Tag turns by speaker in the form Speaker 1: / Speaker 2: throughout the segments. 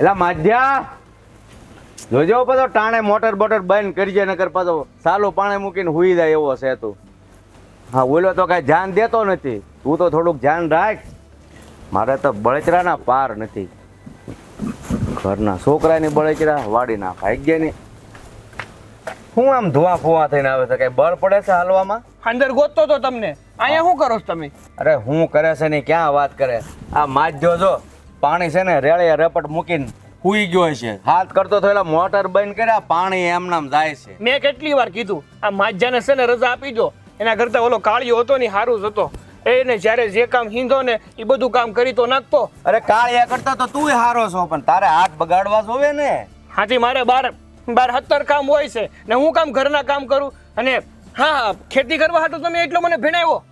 Speaker 1: એલા માધ્યા જોજો પાછો ટાણે મોટર બોટર બંધ કરજે નકર પાછો સાલું પાણી મૂકીને હુઈ જાય એવો છે તું. હા ઓલો તો કાંઈ ધ્યાન દેતો નથી. તું તો થોડુંક ધ્યાન રાખ. મારે તો બળચરાના પાર નથી. ઘરના છોકરાની બળચરા વાડી ના ભાગ્યની. શું આમ ધુઆ ફુવા થઈને આવે છે કઈ બળ પડે છે હાલવામાં?
Speaker 2: અંદર ગોતતો તો તમને. અહીંયા શું કરો છો તમે?
Speaker 1: અરે હું કરે છે ને ક્યાં વાત કરે? આ માજ જો પાણી છે ને રેળે રપટ મૂકીને હુઈ ગયો છે. હાથ કરતો થયેલા મોટર બંધ કર્યા પાણી એમનામ જાય છે.
Speaker 2: મેં કેટલી વાર કીધું આ માજાને છે ને રજા આપી દો. એના કરતા ઓલો કાળિયો હતો ને હારું જ હતો. એને જ્યારે જે કામ હિંધો ને એ બધું કામ કરી તો નાખતો.
Speaker 1: અરે કાળિયા કરતા તો તું હારો છો પણ તારે હાથ બગાડવા જોવે ને.
Speaker 2: હાથી મારે બાર બાર હત્તર કામ હોય છે ને હું કામ ઘરના કામ કરું? અને હા ખેતી કરવા હાટું તમે એટલો મને ભેણાવ્યો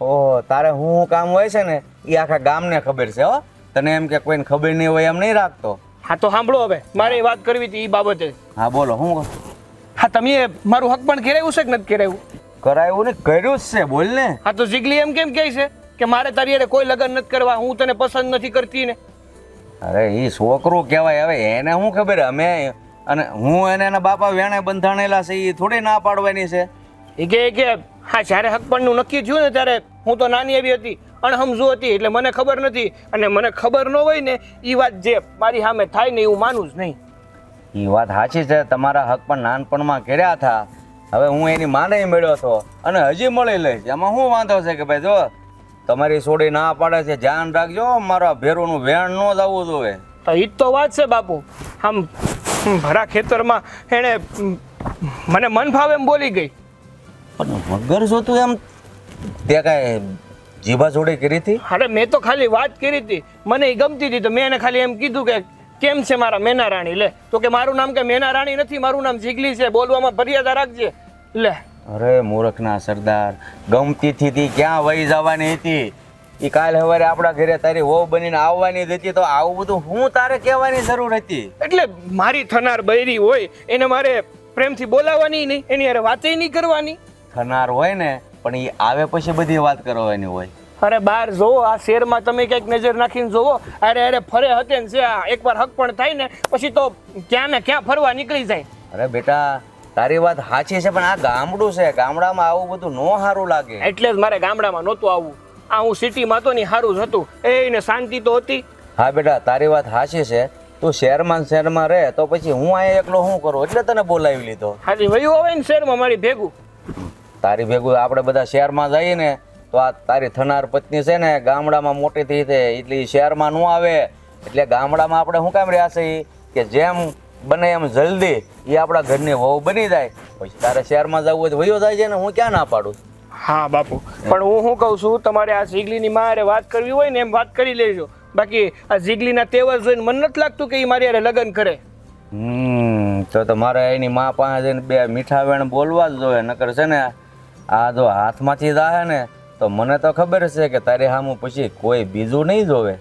Speaker 1: ઓહો તારે હું હું કામ હોય છે ને એ આખા ગામને ખબર છે હો. તને એમ કે કોઈને ખબર નહીં હોય એમ નહીં રાખતો?
Speaker 2: હા તો સાંભળો હવે. મારે એ વાત કરવી હતી એ બાબતે.
Speaker 1: હા બોલો હું
Speaker 2: હા તમે મારું હક પણ કેરાયું છે કે નથી કેરાયું
Speaker 1: કરાયું ને કર્યું જ છે બોલ ને.
Speaker 2: હા તો જીગલી એમ કેમ કહે છે કે મારે તારી અરે કોઈ લગ્ન નથી કરવા હું તને પસંદ નથી કરતી ને?
Speaker 1: અરે એ છોકરો કહેવાય હવે એને શું ખબર? અમે અને હું એને એના બાપા વેણે બંધાણેલા છે એ થોડી ના પાડવાની છે.
Speaker 2: એ કે હા જ્યારે હકપણનું નક્કી થયું ને ત્યારે હું તો નાની એવી હતી. અણહમજુ હતી એટલે મને ખબર નથી અને મને ખબર ન હોય ને એ વાત જે મારી સામે થાય ને એવું માનું જ નહીં.
Speaker 1: એ વાત સાચી છે તમારા હક પણ નાનપણમાં કર્યા હતા. હવે હું એની માને મળ્યો હતો અને હજી મળી લઈશ. એમાં શું વાંધો છે કે ભાઈ જો તમારી સોડી ના પાડે છે ધ્યાન રાખજો મારા ભેરુનું વેણ ન જવું જોઈએ.
Speaker 2: તો એ જ તો વાત છે બાપુ. આમ ભરા ખેતરમાં એણે મને મન ફાવે એમ બોલી ગઈ.
Speaker 1: પણ વગર જોતું એમ તે કાંઈ જીભા જોડે કરી હતી?
Speaker 2: અરે મેં તો ખાલી વાત કરી હતી. મને એ ગમતી હતી તો મેં એને ખાલી એમ કીધું કે કેમ છે મારા મેના રાણી લે તો કે મારું નામ કે મેના રાણી નથી મારું નામ જીગલી છે બોલવામાં ફરિયાદ રાખજે. લે.
Speaker 1: અરે મૂર્ખના સરદાર ગમતી થી તી ક્યાં વહી જવાની હતી? એ કાલ સવારે આપણા ઘરે તારી વહુ બનીને આવવાની જ હતી તો આવું બધું હું તારે કહેવાની જરૂર હતી?
Speaker 2: એટલે મારી થનાર બૈરી હોય એને મારે પ્રેમથી બોલાવવાની નહીં એની યાર વાતે નહીં કરવાની.
Speaker 1: થનાર હોય ને પણ એ આવે પછી બધી વાત કરવાની હોય.
Speaker 2: અરે બહાર જોવો આ શહેરમાં તમે ક્યાંક નજર નાખીને જોવો. અરે અરે ફરે હતે ને છે આ. એકવાર હક પણ થાય ને પછી તો ક્યાં ને ક્યાં ફરવા નીકળી જાય.
Speaker 1: અરે બેટા તારી વાત સાચી છે પણ આ ગામડું છે. ગામડામાં આવું બધું નો સારું લાગે.
Speaker 2: એટલે જ મારે ગામડામાં નહોતું આવવું. આ હું સિટીમાં તો નહીં સારું જ હતું. એને શાંતિ તો હતી.
Speaker 1: હા બેટા તારી વાત સાચી છે. તું શહેરમાં ને શહેરમાં રહે તો પછી હું અહીંયા એકલો શું કરું? એટલે તને બોલાવી લીધો.
Speaker 2: હાજી વયું આવે ને શહેરમાં મારી ભેગું.
Speaker 1: તારી ભેગું આપણે બધા શહેરમાં જઈએ ને તો આ તારી થનાર પત્ની છે ને ગામડામાં મોટી થઈ છે એટલે શહેરમાં ન આવે. એટલે ગામડામાં આપણે શું કામ રહ્યા છે કે જેમ બને એમ જલ્દી એ આપણા ઘરની વહુ બની જાય. પછી તારે શહેરમાં જવું હોય તો વયો જાય છે ને હું ક્યાં ના પાડું?
Speaker 2: હા બાપુ. પણ હું શું કહું છું તમારે આ ઝીગલીની મારે વાત કરવી હોય ને એમ વાત કરી લેજો. બાકી આ ઝીગલીના તેવર જોઈને મને નથી લાગતું કે એ મારી હારે લગ્ન કરે.
Speaker 1: હમ તો તો મારે એની મા પાસે જઈને બે મીઠા વેણ બોલવા જ જોઈએ. નકર છે ને આ જો હાથમાંથી જાહે ને તો મને તો ખબર છે કે તારે સામું પછી કોઈ બીજું નહીં જોવે.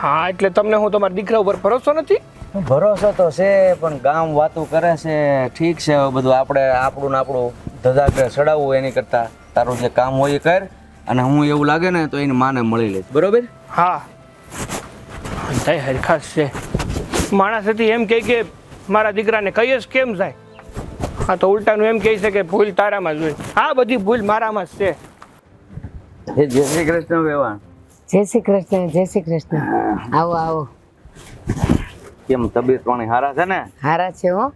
Speaker 2: હા એટલે તમને હું તમારા દીકરા ઉપર ભરોસો નથી?
Speaker 1: ભરોસો તો છે પણ ગામ વાતું કરે છે ઠીક છે બધું. આપણે આપણું ને આપણું ધજાગરે ચડાવવું એની કરતાં. તારું જે કામ હોય એ કર અને હું એવું લાગે ને તો એની માને મળી લઈશ બરોબર?
Speaker 2: હા. તય હરખાસ છે. માણસ હતી એમ કહે કે મારા દીકરાને કહીએ જ કેમ જાય? હા તો ઉલટાનું એમ કહે છે કે ભૂલ તારામાં જ હોય. હા બધી ભૂલ મારામાં જ છે.
Speaker 1: જય શ્રી કૃષ્ણ વેવાણ
Speaker 3: જય શ્રી કૃષ્ણ જય શ્રી કૃષ્ણ. આવો આવો.
Speaker 1: કેમ તબિયત પાણી હારા છે ને?
Speaker 3: હારા છે હો.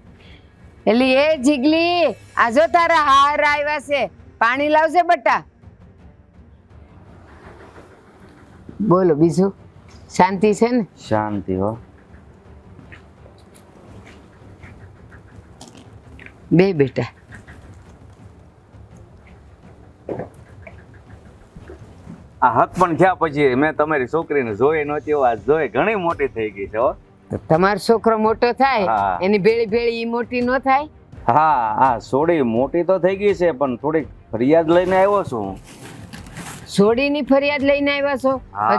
Speaker 3: એલી એ જીગલી આજો તારા હાર આવ્યા છે. પાણી લાવશે બટા. બોલો બીજું? શાંતિ છે ને?
Speaker 1: શાંતિ હો.
Speaker 3: બે બેટા.
Speaker 1: આ હક પણ થયા પછી મેં તમારી છોકરીને જોઈ નહોતી આજ જોઈ ઘણી મોટી થઈ ગઈ છે હો.
Speaker 3: તમારો છોકરો મોટો થાય એની ભેળી ભેળી ઈ મોટી ન થાય?
Speaker 1: હા હા સોડી મોટી તો થઈ ગઈ છે પણ થોડીક ફરિયાદ લઈને આવ્યો છું.
Speaker 3: છોડીની ફરિયાદ લઈને આવ્યા છો?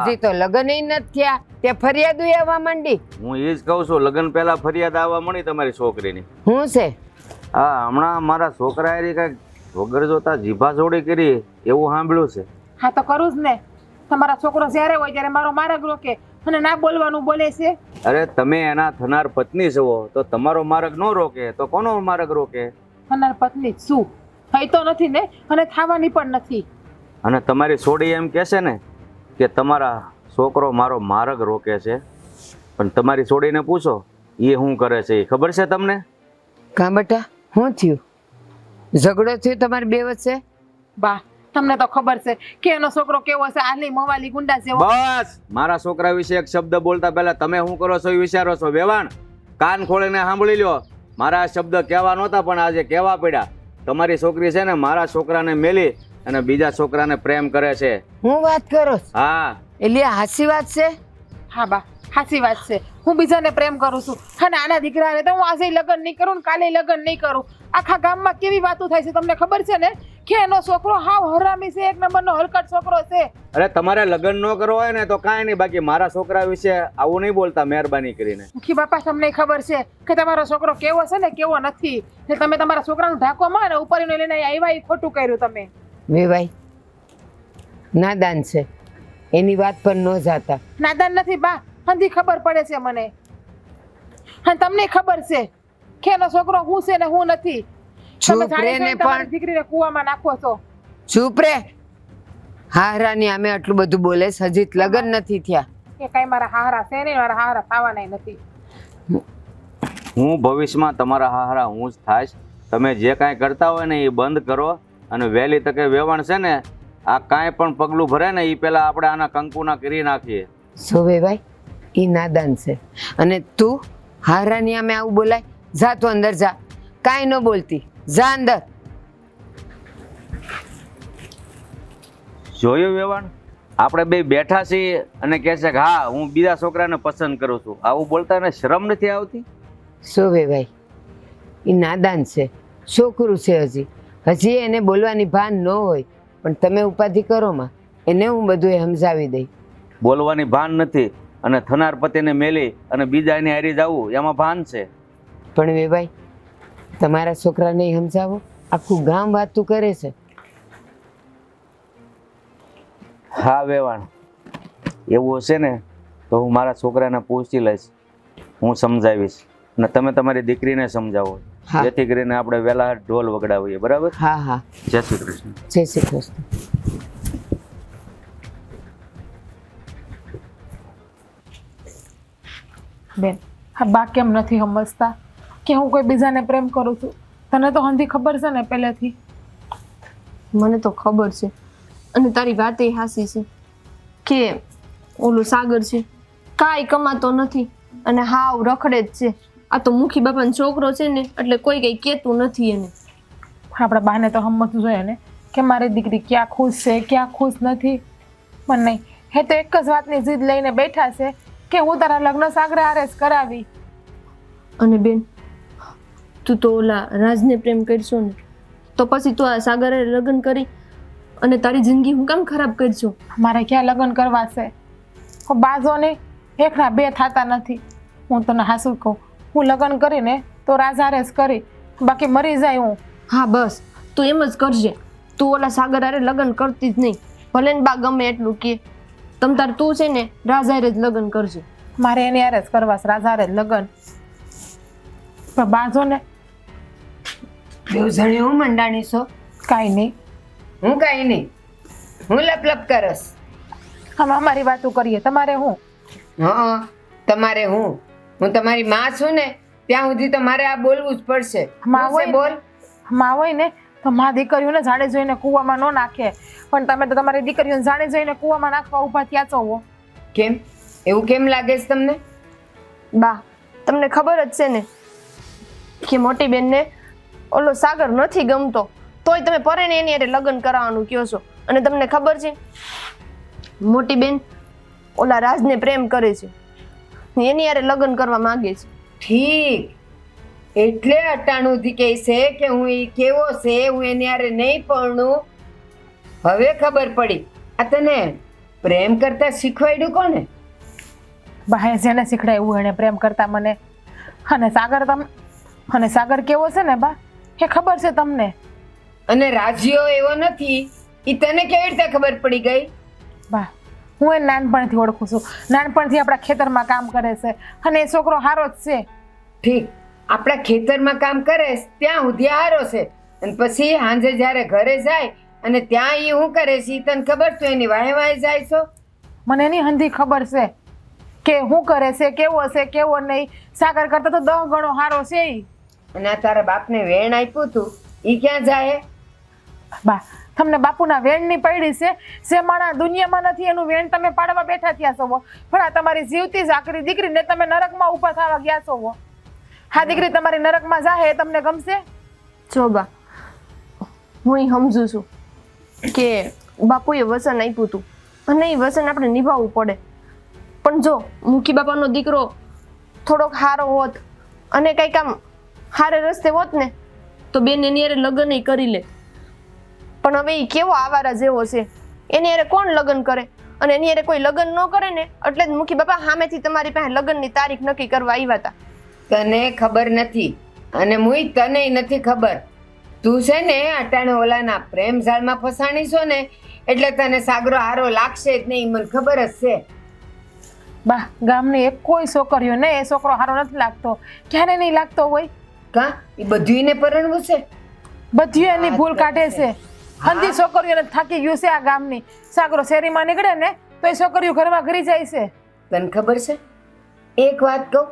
Speaker 3: હજી તો લગ્ન નથી થયા તે ફરિયાદ આવવા માંડી?
Speaker 1: હું એ જ કહું છું લગ્ન પહેલા ફરિયાદ આવવા મળી તમારી છોકરીની.
Speaker 3: હું છે?
Speaker 1: હા હમણાં મારા છોકરા એ કંઈક વગર જોતા જીભા જોડી કરી એવું સાંભળ્યું છે.
Speaker 4: હા તો કરું જ ને. તમારા છોકરો જ્યારે હોય ત્યારે મારો મારા રોકે અને ના બોલવાનું બોલે છે.
Speaker 1: અરે તમે એના થનાર પત્ની છો તો તમારો માર્ગ ન રોકે તો કોનો માર્ગ રોકે?
Speaker 4: થનાર પત્ની શું? થઈ તો નથી ને અને થાવાની પણ નથી.
Speaker 1: અને તમારી છોડી એમ કહેશે ને કે તમારા છોકરો મારો માર્ગ રોકે છે પણ તમારી છોડીને પૂછો એ શું કરે છે એ ખબર છે તમને?
Speaker 3: કાં બેટા શું થયું? ઝઘડો થયો તમારી બે વચ્ચે?
Speaker 4: બા તમને તો ખબર છે કે એનો છોકરો કેવો છે? આલી મવાલી ગુંડા જેવો.
Speaker 1: બસ! મારા છોકરા વિશે એક શબ્દ બોલતા પહેલા તમે શું કરો છો એ વિચારો છો વેવાણ? કાન ખોલીને સાંભળી લ્યો. મારા શબ્દ કહેવા નહોતા પણ આજે કહેવા પડ્યા? તમારી છોકરી છે ને મારા છોકરાને મેલી અને બીજા છોકરાને પ્રેમ કરે છે.
Speaker 3: હું વાત કરો
Speaker 1: હા.
Speaker 3: એટલે હાસી વાત છે?
Speaker 4: હા બા સાચી વાત છે. હું બીજાને પ્રેમ કરું છું. અને આના દીકરાને તો હું આજે લગ્ન નહીં કરું ને કાલે લગ્ન નહીં કરું. આખા ગામમાં કેવી વાતો થાય છે તમને ખબર છે ને? કે એનો છોકરો હાવ હરામી છે એક નંબરનો હલકટ છોકરો છે.
Speaker 1: અરે તમારે લગ્ન ન કરવો હોય ને તો કાંઈ નહીં બાકી મારા છોકરા વિશે આવું નહીં બોલતા મહેરબાની કરીને.
Speaker 4: મુખી બાપા તમને ખબર છે કે તમારો છોકરો કેવો છે ને કેવો નથી. એટલે તમે તમારા છોકરાનું ઢાંકો માં ને ઉપર લઈને આવ્યા એ ખોટું કર્યું તમે.
Speaker 3: વેવાઈ નાદાન છે. એની વાત પર ન જાતા.
Speaker 4: નાદાન નથી બા હંધી ખબર પડે છે મને. અને તમને ખબર છે કે એનો છોકરો હું છે ને હું નથી. તમે
Speaker 3: ચૂપ રે
Speaker 4: જાણી
Speaker 3: ને
Speaker 4: જોઈને તમારી
Speaker 3: પણ
Speaker 4: દીકરીને કૂવામાં નાખો છો.
Speaker 3: ચૂપ રે હારાની અમે આટલું બધું બોલે સજીત હજી લગ્ન નથી થયા.
Speaker 4: કે કઈ મારા હારા છે નહીં મારા હારા થવાના નથી.
Speaker 1: હું ભવિષ્યમાં તમારા હારા હું જ થાઈશ. તમે જે કાંઈ કરતા હોય ને એ બંધ કરો અને વહેલી તકે વેવાણ છે ને આ કાંઈ પણ પગલું ભરે ને એ પહેલાં આપણે આના કંકુના કરી નાખીએ.
Speaker 3: સો વેવાઈ એ નાદાન છે. અને તું હારાની અમે આવું બોલાય જા તું અંદર જા. કાંઈ ન બોલતી. જા અંદર
Speaker 1: જોયું વેવાણ? આપણે બે બેઠા છીએ અને કહે છે કે હા હું બીજા છોકરાને પસંદ કરું છું. આવું બોલતા ને શરમ નથી આવતી?
Speaker 3: શું ભાઈ? એ નાદાન છે. છોકરું છે હજી. હજી એને બોલવાની ભાન ન હોય પણ તમે ઉપાધિ કરો માં. એને હું બધું સમજાવી દઈ.
Speaker 1: બોલવાની ભાન નથી અને થનાર પતિને મેલી અને બીજાને હારી જવું એમાં ભાન છે.
Speaker 3: પણ વેવાઈ તમારા છોકરાને સમજાવો? આખું ગામ વાતું કરે છે.
Speaker 1: હા વેવાણ. એવું હશે ને તો હું મારા છોકરાને પૂછી લઈશ. હું સમજાવીશ. ને તમે તમારી દીકરીને સમજાવો. જેથી કરીને આપણે વહેલા ઢોલ વગડાવીએ. બરાબર?
Speaker 3: હા હા.
Speaker 1: જય શ્રી કૃષ્ણ.
Speaker 3: જય શ્રી કૃષ્ણ.
Speaker 4: બેન હા બા કેમ નથી સમજતા. કે હું કોઈ બીજાને પ્રેમ કરું છું? તને તો હંધી ખબર છે ને પહેલેથી.
Speaker 5: મને તો ખબર છે. અને તારી વાત એ હાસી છે કે ઓલો સાગર છે. કાંઈ કમાતો નથી અને હાવ રખડે જ છે. આ તો મુખી બાપાનો છોકરો છે ને એટલે કોઈ કંઈ કહેતું નથી એને.
Speaker 4: આપણા બાને તો સમજવું જોઈએ ને કે મારી દીકરી ક્યાં ખુશ છે ક્યાં ખુશ નથી. પણ નહીં હે તો એક જ વાતની જીદ લઈને બેઠા છે કે હું તારા લગ્ન સાગરે આરેસ કરાવી.
Speaker 5: અને બેન તું તો ઓલા રાજને પ્રેમ કરશો ને તો પછી તું આ સાગરે લગ્ન કરી અને તારી જિંદગી હું કેમ ખરાબ કરશો?
Speaker 4: મારે ક્યાં લગ્ન કરવા છે? બાજોને એકના બે થતા નથી. હું તને હાસુ કહું હું લગ્ન કરીને તો રાજારે જ કરી બાકી મરી જાય હું.
Speaker 5: હા બસ તું એમ જ કરજે. તું ઓલા સાગર આરે લગ્ન કરતી જ નહીં. ભલે ને બા ગમે એટલું કે તમ તાર તું છે ને રાજારે જ લગ્ન કરજે.
Speaker 4: મારે એની યારે જ કરવા છે રાજારે જ લગ્ન. પણ બાજો
Speaker 3: બે હું મંડાણી છો?
Speaker 4: કાંઈ નહીં.
Speaker 3: હું કાંઈ નહીં. હું લપ લપ કરસ.
Speaker 4: અમે અમારી વાતો કરીએ. તમારે હું?
Speaker 3: હા તમારે હું? હું તમારી માં છું ને ત્યાં સુધી તો મારે આ બોલવું જ પડશે.
Speaker 4: માં હોય
Speaker 3: બોલ.
Speaker 4: માં હોય ને તો માં દીકરીઓને જાણે જોઈને કૂવામાં ન નાખે. પણ તમે તો તમારી દીકરીઓને જાણે જોઈને કૂવામાં નાખવા ઊભા થયા છો
Speaker 3: કેમ? એવું કેમ લાગે છે તમને?
Speaker 5: બા તમને ખબર જ છે ને કે મોટી બેનને ઓલો સાગર નથી ગમતો તોય તમે પરણે એની હારે લગ્ન કરાવવાનું કહો છો. અને તમને ખબર છે મોટી બેન ઓલા રાજને પ્રેમ કરે છે. એની હારે લગ્ન કરવા માંગે છે.
Speaker 3: ઠીક. એટલે અટાણુંથી કહે છે કે હું એ કેવો છે હું એની હારે નહીં પરણું. હવે ખબર પડી. આ તને પ્રેમ કરતા શીખવાડ્યું કોને?
Speaker 4: બાએ જેને શીખડાયું એને પ્રેમ કરતા મને. અને સાગર તમ અને સાગર કેવો છે ને બા? એ ખબર છે તમને?
Speaker 3: અને રાજ્યો એવો નથી એ તને કેવી રીતે ખબર પડી ગઈ?
Speaker 4: બા હું એ નાનપણથી ઓળખું છું. નાનપણથી આપણા ખેતરમાં કામ કરે છે અને એ છોકરો હારો જ છે.
Speaker 3: ઠીક આપણા ખેતરમાં કામ કરે ત્યાં સુધી હારો છે. અને પછી સાંજે જ્યારે ઘરે જાય અને ત્યાં એ હું કરે છે તને ખબર છે એની વાહે વાહે જાય છો?
Speaker 4: મને એની હંધી ખબર છે કે શું કરે છે કેવો છે કેવો નહીં. સાગર કરતા તો દહ ગણો હારો છે ઈ.
Speaker 3: અને આ તારા બાપને વેણ આપ્યું તું એ ક્યાં જાય
Speaker 4: બા તમને બાપુના વેણની પડી છે જે માણા દુનિયામાં નથી એનું વેણ તમે પાડવા બેઠા થયા છો પણ આ તમારી જીવતી ઝાકરી દીકરીને તમે નરકમાં ઊભા થવા ગયા છો હા. દીકરી તમારી નરકમાં જાહે એ તમને ગમશે?
Speaker 5: જો બા હું ઈ સમજુ છું કે બાપુએ વસન આપ્યું હતું અને એ વસન આપણે નિભાવવું પડે. પણ જો મુખી બાપાનો દીકરો થોડોક હારો હોત અને કંઈક આમ હારે રસ્તે હોત ને તો બેન એની હારે લગ્ન કરી લે. પણ હવે એ કેવો આવારા જેવો છે? એની હારે કોણ લગ્ન કરે? અને એની અરે કોઈ લગ્ન ન કરે ને એટલે જ મુખી બાપા સામેથી તમારી પાસે લગ્નની તારીખ નક્કી કરવા આવ્યા હતા
Speaker 3: તને ખબર નથી અને મુઈ તને નથી ખબર. તું છે ને અટાણે ઓલાના પ્રેમ જાળમાં ફસાણી છો ને એટલે તને સાગરો હારો લાગશે જ નહીં મને ખબર જ છે.
Speaker 4: બા ગામની એક કોઈ છોકરીઓ ને એ છોકરો હારો નથી લાગતો. ક્યારે નહીં લાગતો હોય?
Speaker 3: કા? એ બધું એને પરણવું છે?
Speaker 4: બધી એની ભૂલ કાઢે છે. હંધી છોકરીઓને થાકી ગયું છે આ ગામની. સાગરો શેરીમાં નીકળે ને તો એ છોકરીઓ ઘરમાં ઘરી જાય છે.
Speaker 3: તને ખબર છે? એક વાત કહું.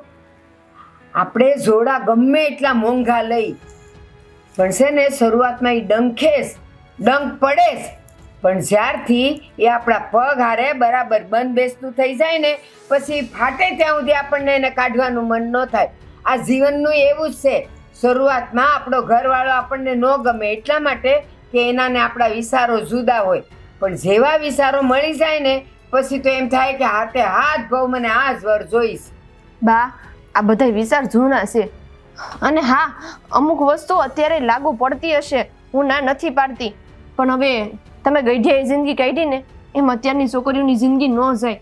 Speaker 3: આપણે જોડા ગમે એટલા મોંઘા લઈ પણ છે ને શરૂઆતમાં એ ડંખેસ ડંખ પડેશ પણ જ્યારથી એ આપણા પગ હારે બરાબર બંધ બેસતું થઈ જાય ને પછી ફાટે ત્યાં સુધી આપણને એને કાઢવાનું મન ન થાય. આ જીવનનું એવું જ છે. શરૂઆતમાં આપણો ઘરવાળો આપણને ન ગમે એટલા માટે કે એનાને આપણા વિચારો જુદા હોય. પણ જેવા વિચારો મળી જાય ને પછી તો એમ થાય કે હાથે હાથ ભાવ મને આ જ વર જોઈશ.
Speaker 5: બા આ બધા વિચાર જૂના છે. અને હા અમુક વસ્તુ અત્યારે લાગુ પડતી હશે હું ના નથી પાડતી. પણ હવે તમે ગઈઢિયા જિંદગી કાઢી ને એમ અત્યારની છોકરીઓની જિંદગી ન જાય.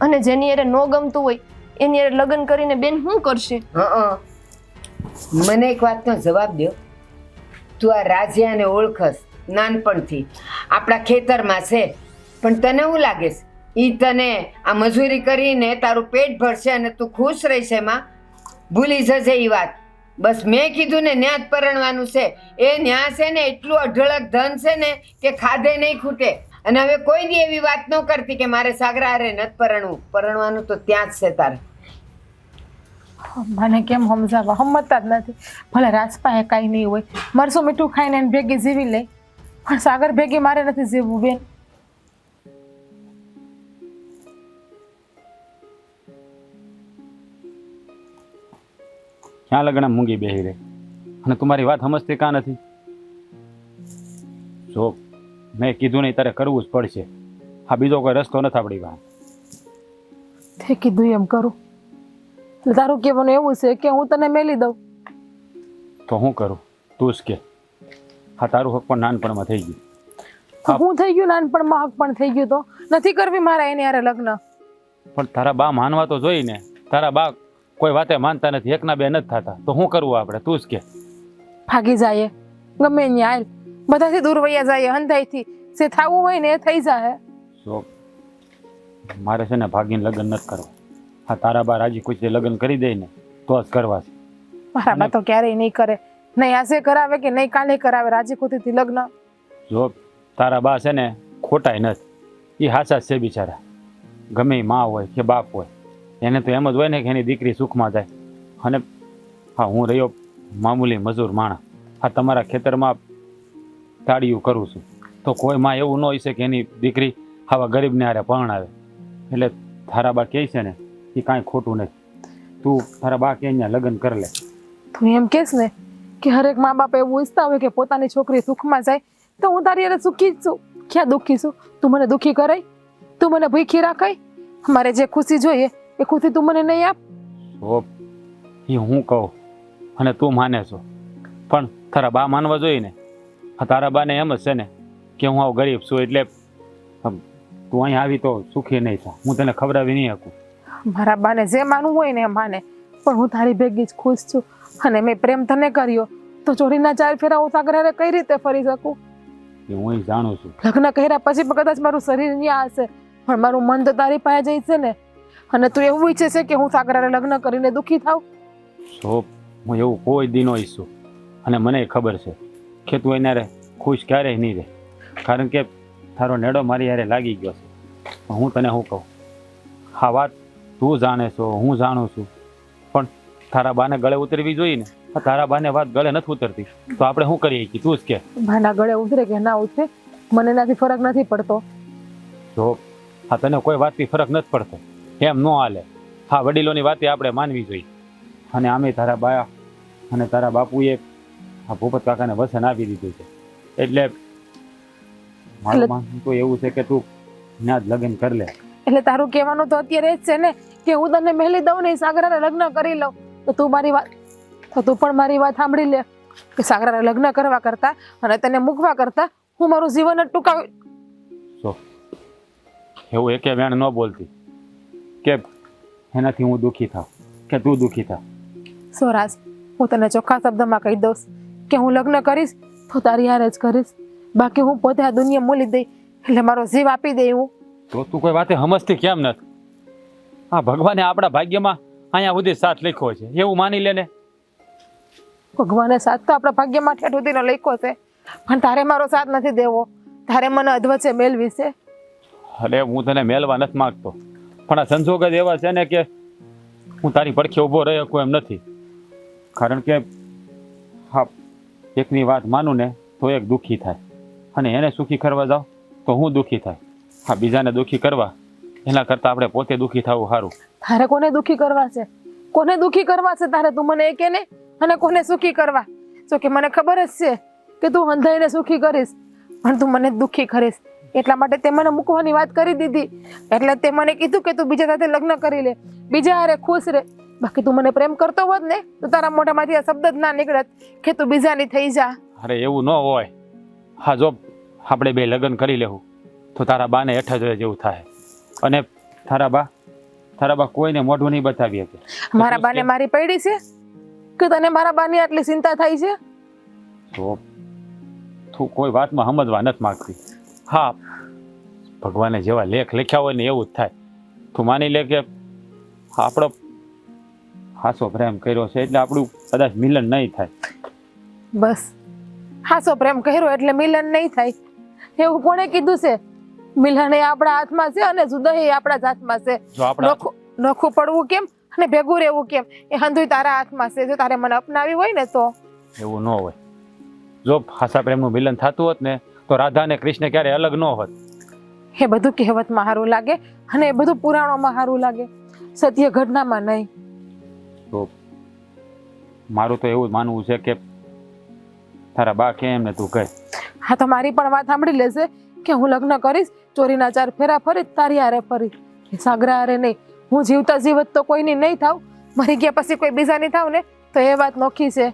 Speaker 5: અને જેની અરે ન ગમતું હોય એની હારે લગ્ન કરીને બેન શું કરશે?
Speaker 3: હં મને એક વાતનો જવાબ દો તું આ રાજ્યાને ઓળખસ નાનપણથી. આપણા ખેતરમાં છે. પણ તને શું લાગે છે એ તને આ મજૂરી કરીને તારું પેટ ભરશે અને તું ખુશ રહીશ એમાં? ભૂલી જશે એ વાત. બસ મેં કીધું ને ન્યા જ પરણવાનું છે. એ ન્યા છે ને એટલું અઢળક ધન છે ને કે ખાધે નહીં ખૂટે. અને હવે કોઈ દી એવી વાત ન કરતી કે મારે સાગરા અરે નથી પરણવું. પરણવાનું તો ત્યાં જ છે તારે.
Speaker 4: મને કેમ સમજાવવા? સમજતા જ નથી. ભલે રાજપાએ કાંઈ નહીં હોય. મરસું મીઠું ખાઈને એને ભેગી જીવી લે. પણ સાગર ભેગી મારે નથી જીવવું બેન.
Speaker 6: ક્યાં લગ્ન મૂંગી બેહી રે અને તમારી વાત સમજતી કાં નથી? જો મેં કીધું નહીં તારે કરવું જ પડશે. આ બીજો કોઈ રસ્તો નથી આપણી પાસે.
Speaker 4: તે કીધું એમ કરું. તારું કહેવાનું એવું છે કે હું તને મેલી દઉં.
Speaker 6: તો હું કરું? તું જ કે. હા તારું હક પણ નાનપણમાં થઈ ગયું. હા.
Speaker 4: હું થઈ ગયું નાનપણમાં? હક પણ થઈ ગયું તો? નથી કરવી મારા એની હારે લગ્ન?
Speaker 6: પણ તારા બા માનવા તો જોઈ ને. તારા બા કોઈ વાતે માનતા નથી. એકના બે નથી થતા. તો શું કરવું આપણે? તું જ કે.
Speaker 4: ભાગી જાય ગમે ત્યાં બધાથી દૂર વયા જાય હંધાઈથી. જે થવું હોય ને એ થઈ જાય.
Speaker 6: જો મારે છે ને ભાગીને લગ્ન નથી કરવા. હા તારા બા રાજી ખુશી લગ્ન કરી દે ને તો જ કરવા છે.
Speaker 4: મારા બા તો ક્યારેય નહીં કરે. નહીં આજે કરાવે કે નહીં કાલે કરાવે રાજી ખુશીથી લગ્ન.
Speaker 6: જો તારા બા છે ને ખોટાય નથી. એ હાસા છે બિચારા. ગમે માં હોય કે બાપ હોય એને તો એમ જ હોય ને કે એની દીકરી સુખમાં જાય. અને હા હું રહ્યો મામૂલી મજૂર માણસ. હા તમારા ખેતરમાં તાળીયું કરું છું. તો કોઈ માં એવું ન હોય છે કે એની દીકરી આવા ગરીબને હારે પરણાવે. એટલે તારા બા કહે છે ને એ કાંઈ ખોટું નથી. તું તારા બા કે અહીંયા લગ્ન કરી લે.
Speaker 4: તું એમ કહેશ ને કે હરેક મા બાપ એવું ઈચ્છતા હોય કે પોતાની છોકરી સુખમાં જાય તો હું તારી હારે સુખી જ છું. ક્યાં દુઃખી છું? તું મને દુઃખી કરાય? તું મને ભૂખી રાખાય? મારે જે ખુશી જોઈએ એ ખુશી તું મને નહીં આપ.
Speaker 6: તો એ હું કહું અને તું માને છો. પણ તારા બા માનવા જોઈએ ને તારા બાને એમ જ છે ને કે હું આવું ગરીબ છું એટલે તું અહીં આવી તો સુખી નહીં થા. હું તને ખવડાવી નહીં શકું.
Speaker 4: મારા બાને જે માનવું હોય ને માને. પણ હું તારી ભેગી જ ખુશ છું. અને મેં પ્રેમ તને કર્યો તો ચોરીના ચાર ફેરા હું સાગર કઈ રીતે ફરી શકું?
Speaker 6: એ હું જાણું છું.
Speaker 4: લગ્ન કર્યા પછી પણ કદાચ મારું શરીર ન્યા હશે. પણ મારું મન તો તારી પાસે જાય છે ને. અને તું એવું ઈચ્છે છે કે હું સાગરાને લગ્ન કરીને દુઃખી થાવ
Speaker 6: તો હું એવું કોઈ દિનો ઈચ્છું. અને મને ખબર છે. કે તું એના રે ખુશ ક્યારેય નહીં રહે. કારણ કે તારો નેડો મારી યારે લાગી ગયો છે. હું તને શું કહું? હા વાત તું જાણે છો હું જાણું છું. પણ તારા બાને ગળે ઉતરવી જોઈએ ને? તારા બાને વાત ગળે નથી ઉતરતી. તો આપણે શું કરીએ કે તું જ કે.
Speaker 4: ભાના ગળે ઉતરે કે ના ઉતરે મને એનાથી ફરક નથી પડતો.
Speaker 6: જો હા તને કોઈ વાતથી ફરક નથી પડતો. એમ ન હાલે. હા વડીલોની વાતે આપણે માનવી જોઈએ. અને આમે તારા બાયા અને તારા બાપુએ આ ભૂપત કાકાને વસન આપી દીધું છે. એટલે મારું માનવું તો એવું છે કે તું ના જ લગ્ન કરી લે.
Speaker 4: એટલે તારું કહેવાનું તો અત્યારે એ જ છે ને કે હું તને મહેલી દઉં ને સાગરાને લગ્ન કરી લઉં. તો તું મારી વાત તો તું પણ મારી વાત સાંભળી લે. કે સાગરાને લગ્ન કરવા કરતા અને તને મૂકવા કરતા હું મારું જીવન જ ટૂંકાવી
Speaker 6: એવું એકે વેણ ન બોલતી કે એનાથી હું દુઃખી થાઉં કે તું દુઃખી થા
Speaker 4: સોરાજ હું તને ચોખ્ખા શબ્દમાં કહી દઉં કે હું લગ્ન કરીશ તો તારી હારે જ કરીશ. બાકી હું પોતે આ દુનિયા મૂલી દઈ એટલે મારો જીવ આપી દઈ હું
Speaker 6: તો તું કોઈ વાતે સમજતી કેમ નથી? હા ભગવાને આપણા ભાગ્યમાં અહીંયા સુધી સાથ લખ્યો છે. એવું માની લે ને.
Speaker 4: ભગવાને સાથ તો આપણા ભાગ્યમાં ઠેઠ સુધીનો લખ્યો છે. પણ તારે મારો સાથ નથી દેવો. તારે મને અધવચ્ચે મેળવી છે.
Speaker 6: અરે હું તને મેલવા નથી માંગતો. પણ આ સંજોગ જ એવા છે ને કે હું તારી પડખે ઊભો રહી શકું એમ નથી. કારણ કે હા એકની વાત માનું ને તો એક દુઃખી થાય. અને એને સુખી કરવા જાઓ તો હું દુઃખી થાય. હા, બીજાને દુઃખી કરવા, એના કરતાં આપણે પોતે દુઃખી થવું સારું.
Speaker 4: તારે કોને દુઃખી કરવા છે? કોને દુઃખી કરવા છે તારે? તું મને એ કે ને? અને કોને સુખી કરવા? જો કે મને ખબર જ છે કે તું હંધાઈને સુખી કરીશ, પણ તું મને દુઃખી કરીશ. એટલા માટે તે મને મૂકવાની વાત કરી દીધી. એટલે તે મને કીધું કે તું બીજા સાથે લગ્ન કરી લે. બીજા હારે ખુશ રહે. બાકી તું મને પ્રેમ કરતો હોત ને તો તારા મોઢામાંથી આ શબ્દ જ ના નીકળત કે તું બીજાની થઈ જા.
Speaker 6: અરે એવું ન હોય. હા જો આપણે બે લગ્ન કરી લેવું તો તારા બાને હેઠા જોઈએ જેવું થાય. અને તારા બા તારા બા કોઈને મોઢું નહીં બતાવી શકે.
Speaker 4: મારા બાને મારી પડી છે કે તને મારા બાની આટલી ચિંતા થાય છે?
Speaker 6: તો તું કોઈ વાતમાં સમજવા નથી માંગતી. હા ભગવાને જેવા લેખ લખ્યા હોય ને એવું જ થાય. તું માની લે કે આપણો હાસો પ્રેમ કર્યો છે એટલે આપણું કદાચ મિલન નહીં થાય.
Speaker 4: બસ. હાસો પ્રેમ કર્યો એટલે મિલન નહીં થાય. એવું કોણે કીધું છે? મિલન એ આપણા હાથમાં છે અને જુદા એ આપણા જ હાથમાં છે. નોખું પડવું કેમ અને ભેગું રહેવું કેમ? એ હંધુય તારા હાથમાં છે. જો તારે મને અપનાવી હોય ને તો.
Speaker 6: એવું ન હોય. જો હાસા પ્રેમનું મિલન થતું હોત ને તો રાધા અને કૃષ્ણ ક્યારે અલગ ન હોત.
Speaker 4: એ બધું કહેવતમાં સારું લાગે અને એ બધું પુરાણોમાં સારું લાગે. સત્ય ઘટનામાં નહીં.
Speaker 6: તો મારું તો એવું માનવું છે કે તારા બા કે એમને તું કહે
Speaker 4: હા, તો મારી પણ વાત સાંભળી લેશે કે હું લગ્ન કરીશ, ચોરીના ચાર ફેરા ફરી તારી હારે ફરી સાગરા હારે નહીં. હું જીવતા જીવત તો કોઈની નહીં થાવ મરી ગયા પછી કોઈ બીજાની થાવ ને? તો એ વાત નોખી છે.